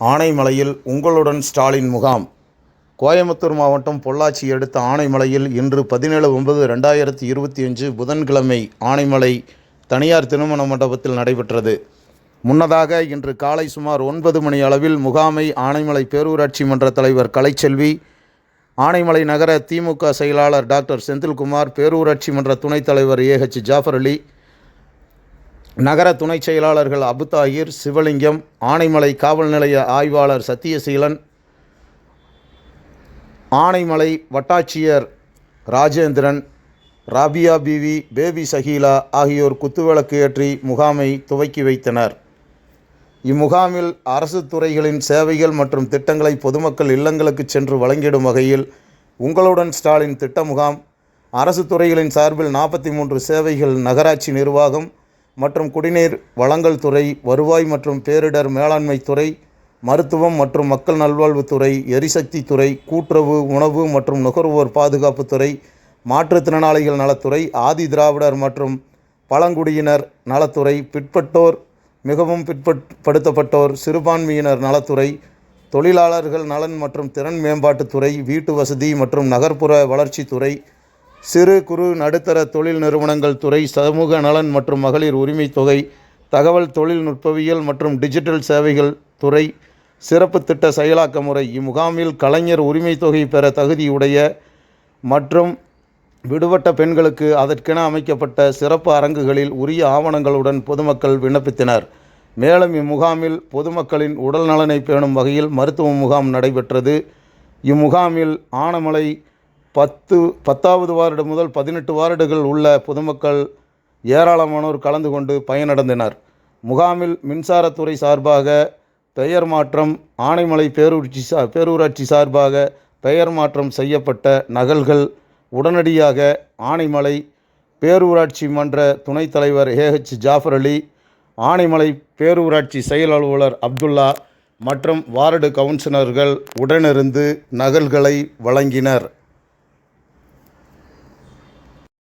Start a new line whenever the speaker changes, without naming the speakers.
ஆனைமலையில் உங்களுடன் ஸ்டாலின் முகாம். கோயம்புத்தூர் மாவட்டம் பொள்ளாச்சி அடுத்த ஆனைமலையில் இன்று பதினேழு ஒன்பது ரெண்டாயிரத்தி இருபத்தி அஞ்சு புதன்கிழமை ஆனைமலை தனியார் திருமண மண்டபத்தில் நடைபெற்றது. முன்னதாக இன்று காலை சுமார் ஒன்பது மணி அளவில் முகாமை ஆனைமலை பேரூராட்சி மன்ற தலைவர் கலைச்செல்வி ஆனைமலை நகர திமுக செயலாளர் டாக்டர் செந்தில்குமார் பேரூராட்சி மன்ற துணைத் தலைவர் ஏஹெச் ஜாஃபர் அலி நகர துணைச் செயலாளர்கள் அபுதாயிர் சிவலிங்கம் ஆனைமலை காவல் நிலைய ஆய்வாளர் சத்தியசீலன் ஆனைமலை வட்டாட்சியர் ராஜேந்திரன் ராபியா பிவி பேபி சஹீலா ஆகியோர் குத்துவிளக்கு ஏற்றி முகாமை துவக்கி வைத்தனர். இம்முகாமில் அரசு துறைகளின் சேவைகள் மற்றும் திட்டங்களை பொதுமக்கள் இல்லங்களுக்கு சென்று வழங்கிடும் வகையில் உங்களுடன் ஸ்டாலின் திட்ட முகாம் அரசு துறைகளின் சார்பில் நாற்பத்தி மூன்று சேவைகள் நகராட்சி நிர்வாகம் மற்றும் குடிநீர் வழங்கல் துறை வருவாய் மற்றும் பேரிடர் மேலாண்மை துறை மருத்துவம் மற்றும் மக்கள் நல்வாழ்வுத்துறை எரிசக்தி துறை கூட்டுறவு உணவு மற்றும் நுகர்வோர் பாதுகாப்புத்துறை மாற்றுத்திறனாளிகள் நலத்துறை ஆதி திராவிடர் மற்றும் பழங்குடியினர் நலத்துறை பிற்பட்டோர் மிகவும் பிற்படுத்தப்பட்டோர் சிறுபான்மையினர் நலத்துறை தொழிலாளர்கள் நலன் மற்றும் திறன் மேம்பாட்டுத்துறை வீட்டு வசதி மற்றும் நகர்ப்புற வளர்ச்சித்துறை சிறு குறு நடுத்தர தொழில் நிறுவனங்கள் துறை சமூக நலன் மற்றும் மகளிர் உரிமை தொகை தகவல் தொழில்நுட்பவியல் மற்றும் டிஜிட்டல் சேவைகள் துறை சிறப்பு திட்ட செயலாக்க முறை இம்முகாமில் கலைஞர் உரிமை தொகை பெற தகுதியுடைய மற்றும் விடுபட்ட பெண்களுக்கு அதற்கென அமைக்கப்பட்ட சிறப்பு அரங்குகளில் உரிய ஆவணங்களுடன் பொதுமக்கள் விண்ணப்பித்தனர். மேலும் இம்முகாமில் பொதுமக்களின் உடல் நலனை பேணும் வகையில் மருத்துவ முகாம் நடைபெற்றது. இம்முகாமில் ஆனமலை பத்து பத்தாவது வார்டு முதல் பதினெட்டு வார்டுகள் உள்ள பொதுமக்கள் ஏராளமானோர் கலந்து கொண்டு பயனடைந்தனர். முகாமில் மின்சாரத்துறை சார்பாக பெயர் மாற்றம் ஆனைமலை பேரூராட்சி சா பேரூராட்சி சார்பாக பெயர் மாற்றம் செய்யப்பட்ட நகல்கள் உடனடியாக ஆனைமலை பேரூராட்சி மன்ற துணைத் தலைவர் ஏஹெச் ஜாஃபர் அலி ஆனைமலை பேரூராட்சி செயல் அலுவலர் அப்துல்லா மற்றும் வார்டு கவுன்சிலர்கள் உடனிருந்து நகல்களை வழங்கினர்.